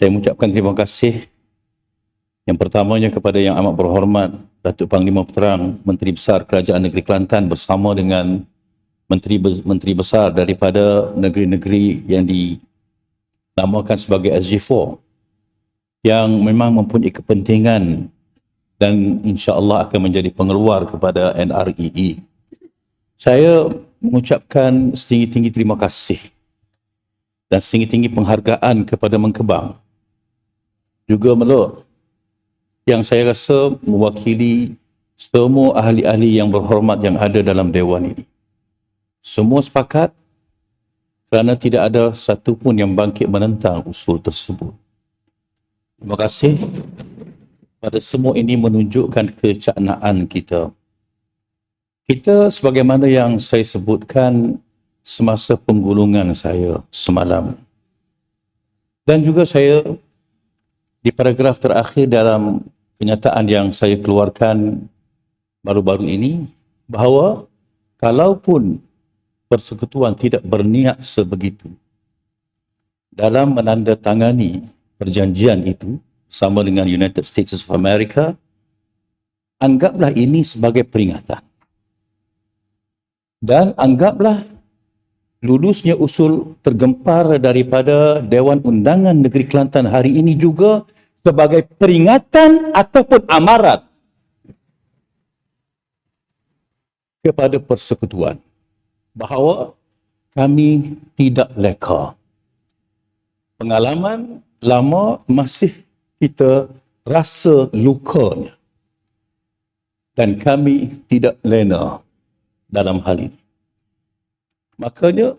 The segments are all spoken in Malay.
Saya mengucapkan terima kasih yang pertamanya kepada yang amat berhormat Datuk Panglima Peterang Menteri Besar Kerajaan Negeri Kelantan bersama dengan menteri menteri besar daripada negeri-negeri yang dinamakan sebagai SG4 yang memang mempunyai kepentingan dan insya-Allah akan menjadi pengeluar kepada NREE. Saya mengucapkan setinggi-tinggi terima kasih dan setinggi-tinggi penghargaan kepada Mengkebang juga Melur yang saya rasa mewakili semua ahli-ahli yang berhormat yang ada dalam dewan ini. Semua sepakat kerana tidak ada satu pun yang bangkit menentang usul tersebut. Terima kasih pada semua ini menunjukkan kecaknaan kita. Kita sebagaimana yang saya sebutkan semasa penggulungan saya semalam. Dan juga saya di paragraf terakhir dalam kenyataan yang saya keluarkan baru-baru ini bahawa kalaupun persekutuan tidak berniat sebegitu dalam menandatangani perjanjian itu sama dengan United States of America anggaplah ini sebagai peringatan. Dan anggaplah lulusnya usul tergempar daripada Dewan Undangan Negeri Kelantan hari ini juga sebagai peringatan ataupun amaran kepada persekutuan bahawa kami tidak leka. Pengalaman lama masih kita rasa lukanya dan kami tidak lena dalam hal ini. Makanya,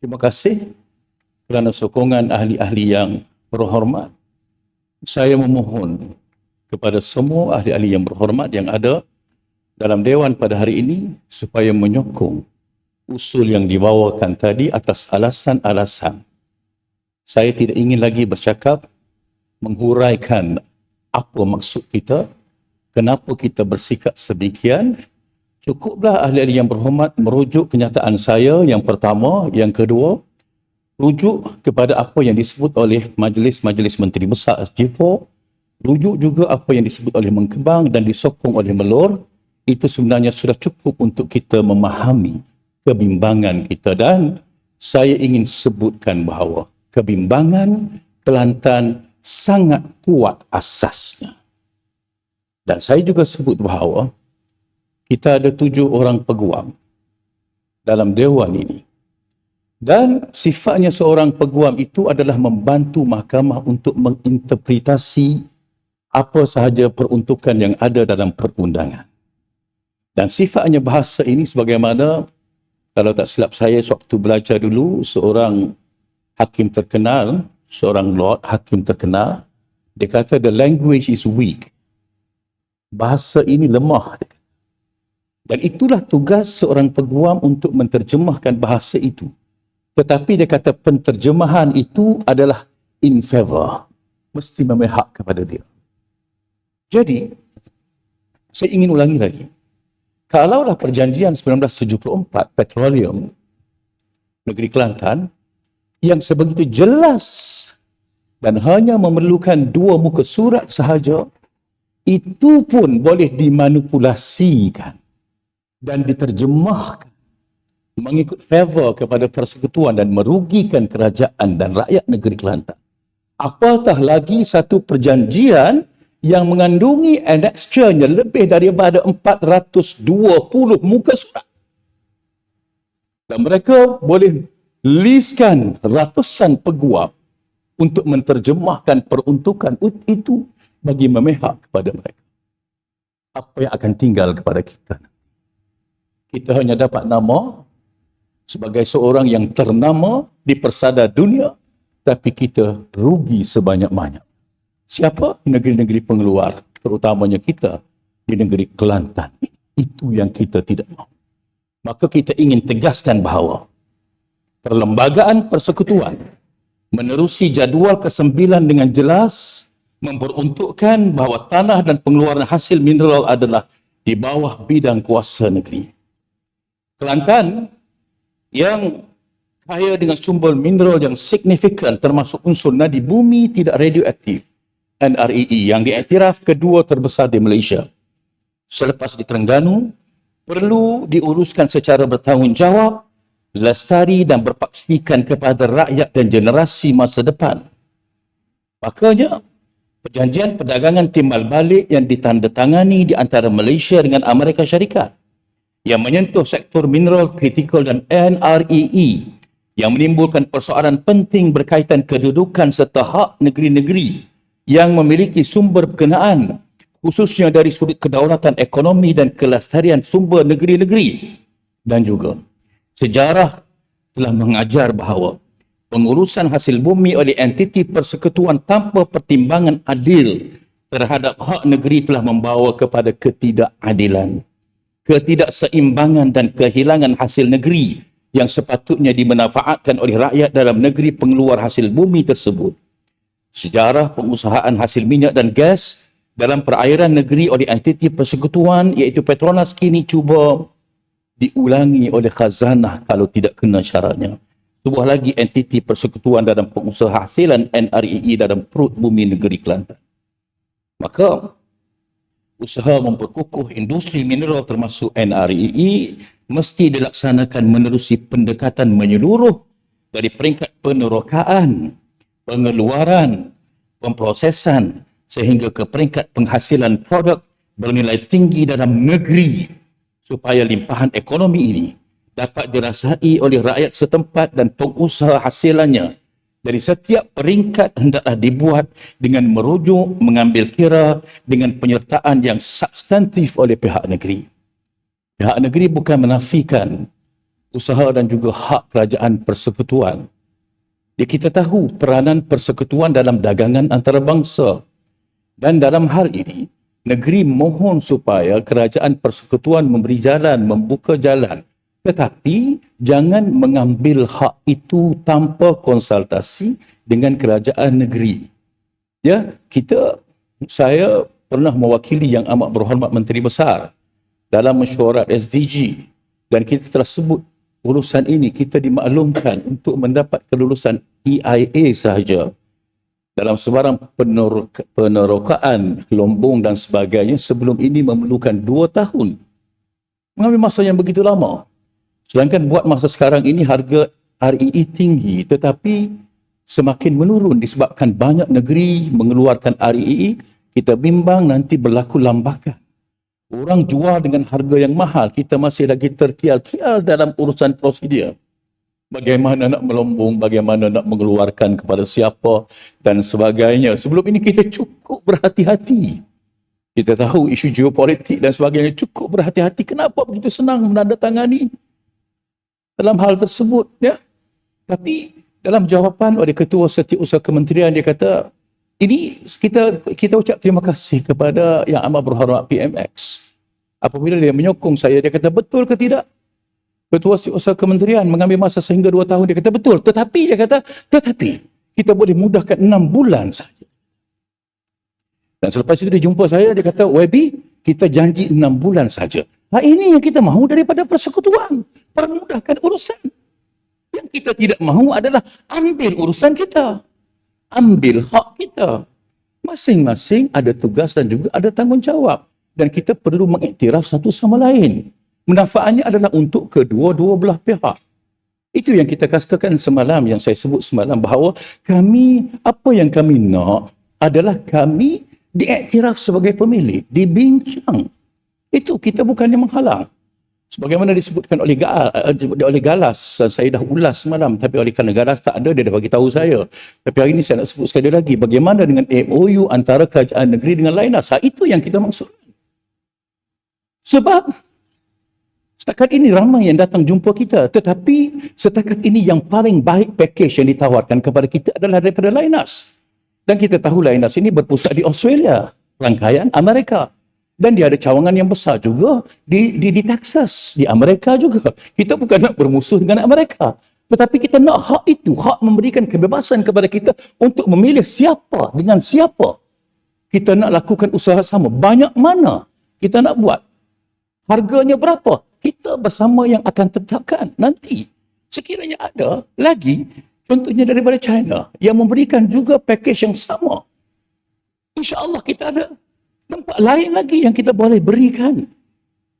terima kasih kerana sokongan ahli-ahli yang berhormat. Saya memohon kepada semua ahli-ahli yang berhormat yang ada dalam Dewan pada hari ini supaya menyokong usul yang dibawakan tadi atas alasan-alasan. Saya tidak ingin lagi bercakap menghuraikan apa maksud kita, kenapa kita bersikap sedemikian Cukuplah ahli-ahli yang berhormat merujuk kenyataan saya yang pertama, yang kedua, rujuk kepada apa yang disebut oleh Majlis-Majlis Menteri Besar SG4, rujuk juga apa yang disebut oleh Mengkembang dan disokong oleh Melor, itu sebenarnya sudah cukup untuk kita memahami kebimbangan kita dan saya ingin sebutkan bahawa kebimbangan Kelantan sangat kuat asasnya. Dan saya juga sebut bahawa kita ada tujuh orang peguam dalam dewan ini. Dan sifatnya seorang peguam itu adalah membantu mahkamah untuk menginterpretasi apa sahaja peruntukan yang ada dalam perundangan. Dan sifatnya bahasa ini sebagaimana kalau tak silap saya sewaktu belajar dulu seorang hakim terkenal, seorang lord hakim terkenal, dia kata the language is weak. Bahasa ini lemah. Dan itulah tugas seorang peguam untuk menterjemahkan bahasa itu. Tetapi dia kata penterjemahan itu adalah in favor. Mesti memihak kepada dia. Jadi, saya ingin ulangi lagi. Kalaulah perjanjian 1974 petroleum negeri Kelantan yang sebegitu jelas dan hanya memerlukan dua muka surat sahaja, itu pun boleh dimanipulasikan dan diterjemahkan mengikut favor kepada persekutuan dan merugikan kerajaan dan rakyat negeri Kelantan. Apatah lagi satu perjanjian yang mengandungi annexure-nya lebih daripada 420 muka surat. Dan mereka boleh listkan ratusan peguam untuk menterjemahkan peruntukan itu bagi memihak kepada mereka. Apa yang akan tinggal kepada kita? Kita hanya dapat nama sebagai seorang yang ternama di persada dunia tapi kita rugi sebanyak-banyak. Siapa? Negeri-negeri pengeluar, terutamanya kita di negeri Kelantan. Itu yang kita tidak mahu. Maka kita ingin tegaskan bahawa perlembagaan persekutuan menerusi jadual ke-9 dengan jelas memperuntukkan bahawa tanah dan pengeluaran hasil mineral adalah di bawah bidang kuasa negeri. Kelantan yang kaya dengan sumber mineral yang signifikan termasuk unsur nadi bumi tidak radioaktif NREE yang diiktiraf kedua terbesar di Malaysia. Selepas di Terengganu, perlu diuruskan secara bertanggungjawab, lestari dan berpaksikan kepada rakyat dan generasi masa depan. Makanya, perjanjian perdagangan timbal balik yang ditandatangani di antara Malaysia dengan Amerika Syarikat yang menyentuh sektor mineral kritikal dan NREE yang menimbulkan persoalan penting berkaitan kedudukan serta hak negeri-negeri yang memiliki sumber berkenaan khususnya dari sudut kedaulatan ekonomi dan kelestarian sumber negeri-negeri. Dan juga sejarah telah mengajar bahawa pengurusan hasil bumi oleh entiti persekutuan tanpa pertimbangan adil terhadap hak negeri telah membawa kepada ketidakadilan, ketidakseimbangan dan kehilangan hasil negeri yang sepatutnya dimanfaatkan oleh rakyat dalam negeri pengeluar hasil bumi tersebut sejarah pengusahaan hasil minyak dan gas dalam perairan negeri oleh entiti persekutuan iaitu Petronas kini cuba diulangi oleh khazanah kalau tidak kena syaratnya. Sebuah lagi entiti persekutuan dalam pengusaha hasilan NREE dalam perut bumi negeri Kelantan. Maka usaha memperkukuh industri mineral termasuk NREE mesti dilaksanakan menerusi pendekatan menyeluruh dari peringkat penerokaan pengeluaran, pemprosesan sehingga ke peringkat penghasilan produk bernilai tinggi dalam negeri supaya limpahan ekonomi ini dapat dirasai oleh rakyat setempat dan pengusaha hasilannya dari setiap peringkat hendaklah dibuat dengan merujuk, mengambil kira dengan penyertaan yang substantif oleh pihak negeri. Pihak negeri bukan menafikan usaha dan juga hak kerajaan persekutuan Ya, kita tahu peranan persekutuan dalam dagangan antarabangsa. Dan dalam hal ini, negeri mohon supaya kerajaan persekutuan memberi jalan, membuka jalan. Tetapi jangan mengambil hak itu tanpa konsultasi dengan kerajaan negeri. Ya, kita saya pernah mewakili yang amat berhormat Menteri Besar dalam mesyuarat SDG dan kita telah sebut urusan ini kita dimaklumkan untuk mendapat kelulusan EIA sahaja dalam sebarang peneroka, penerokaan lombong dan sebagainya sebelum ini memerlukan dua tahun. Mengambil masa yang begitu lama. Sedangkan buat masa sekarang ini harga REE tinggi tetapi semakin menurun disebabkan banyak negeri mengeluarkan REE kita bimbang nanti berlaku lambakan orang jual dengan harga yang mahal, kita masih lagi terkial-kial dalam urusan prosedur. Bagaimana nak melombong, bagaimana nak mengeluarkan kepada siapa dan sebagainya. Sebelum ini kita cukup berhati-hati. Kita tahu isu geopolitik dan sebagainya cukup berhati-hati. Kenapa begitu senang menandatangani dalam hal tersebut? Ya? Tapi dalam jawapan oleh Ketua Setiausaha Kementerian, dia kata, ini kita kita ucap terima kasih kepada yang amat berhormat PMX apabila dia menyokong saya, dia kata betul ke tidak? Ketua Setiausaha Kementerian mengambil masa sehingga dua tahun, dia kata betul. Tetapi dia kata, tetapi kita boleh mudahkan enam bulan saja. Dan selepas itu dia jumpa saya, dia kata, Webi, kita janji enam bulan saja. Nah, ini yang kita mahu daripada persekutuan. Permudahkan urusan. Yang kita tidak mahu adalah ambil urusan kita. Ambil hak kita. Masing-masing ada tugas dan juga ada tanggungjawab dan kita perlu mengiktiraf satu sama lain. Manfaatnya adalah untuk kedua-dua belah pihak. Itu yang kita katakan semalam, yang saya sebut semalam bahawa kami, apa yang kami nak adalah kami diiktiraf sebagai pemilik, dibincang. Itu kita bukannya menghalang. Sebagaimana disebutkan oleh, eh, oleh Galas, saya dah ulas semalam, tapi oleh kerana Galas tak ada, dia dah bagi tahu saya. Tapi hari ini saya nak sebut sekali lagi, bagaimana dengan MOU antara kerajaan negeri dengan Lainas. Ha, itu yang kita maksud. Sebab setakat ini ramai yang datang jumpa kita. Tetapi setakat ini yang paling baik package yang ditawarkan kepada kita adalah daripada Linus. Dan kita tahu Linus ini berpusat di Australia. Rangkaian Amerika. Dan dia ada cawangan yang besar juga di, di, di Texas, di Amerika juga. Kita bukan nak bermusuh dengan Amerika. Tetapi kita nak hak itu, hak memberikan kebebasan kepada kita untuk memilih siapa dengan siapa. Kita nak lakukan usaha sama. Banyak mana kita nak buat. Harganya berapa? Kita bersama yang akan tetapkan nanti. Sekiranya ada lagi, contohnya daripada China yang memberikan juga package yang sama. InsyaAllah kita ada tempat lain lagi yang kita boleh berikan.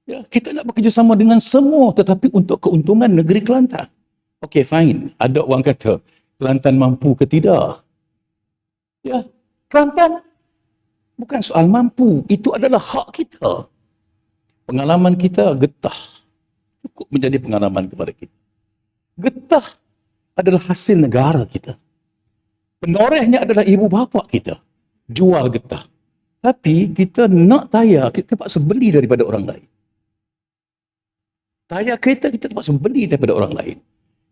Ya, kita nak bekerjasama dengan semua tetapi untuk keuntungan negeri Kelantan. Okey, fine. Ada orang kata Kelantan mampu ke tidak? Ya, Kelantan bukan soal mampu. Itu adalah hak kita. Pengalaman kita getah. Cukup menjadi pengalaman kepada kita. Getah adalah hasil negara kita. Penorehnya adalah ibu bapa kita. Jual getah. Tapi kita nak tayar, kita terpaksa beli daripada orang lain. Tayar kereta kita terpaksa beli daripada orang lain.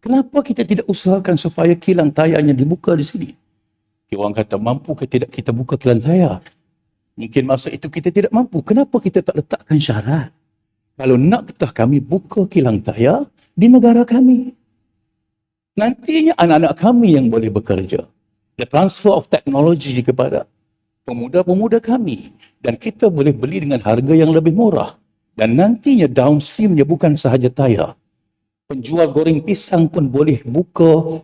Kenapa kita tidak usahakan supaya kilang tayarnya dibuka di sini? Orang kata mampu ke tidak kita buka kilang tayar? Mungkin masa itu kita tidak mampu. Kenapa kita tak letakkan syarat? Kalau nak ketah kami buka kilang tayar di negara kami. Nantinya anak-anak kami yang boleh bekerja. The transfer of technology kepada pemuda-pemuda kami. Dan kita boleh beli dengan harga yang lebih murah. Dan nantinya downstreamnya bukan sahaja tayar. Penjual goreng pisang pun boleh buka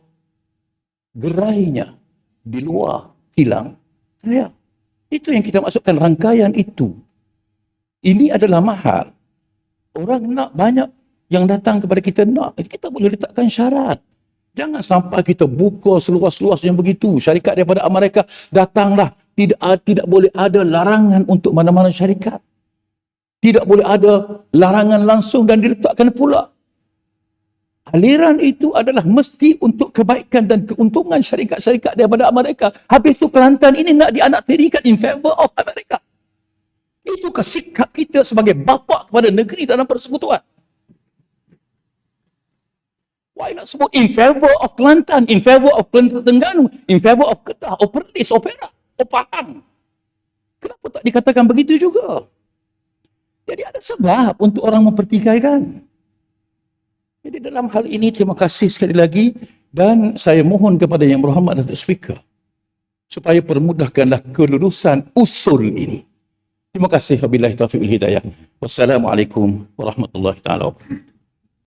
gerainya di luar kilang tayar. Itu yang kita masukkan rangkaian itu. Ini adalah mahal. Orang nak banyak yang datang kepada kita nak. Kita boleh letakkan syarat. Jangan sampai kita buka seluas-luasnya begitu. Syarikat daripada Amerika datanglah. Tidak tidak boleh ada larangan untuk mana-mana syarikat. Tidak boleh ada larangan langsung dan diletakkan pula. Aliran itu adalah mesti untuk kebaikan dan keuntungan syarikat-syarikat daripada Amerika. Habis itu Kelantan ini nak dianaktirikan in favor of Amerika. Itukah sikap kita sebagai bapa kepada negeri dalam persekutuan? Why not sebut in favor of Kelantan, in favor of Kelantan Tengganu, in favor of Kedah, or Perak, or Pahang? Kenapa tak dikatakan begitu juga? Jadi ada sebab untuk orang mempertikaikan. Jadi dalam hal ini terima kasih sekali lagi dan saya mohon kepada Yang Berhormat Datuk Speaker supaya permudahkanlah kelulusan usul ini. Terima kasih wabillahi taufiq wal hidayah. Wassalamualaikum warahmatullahi taala wabarakatuh.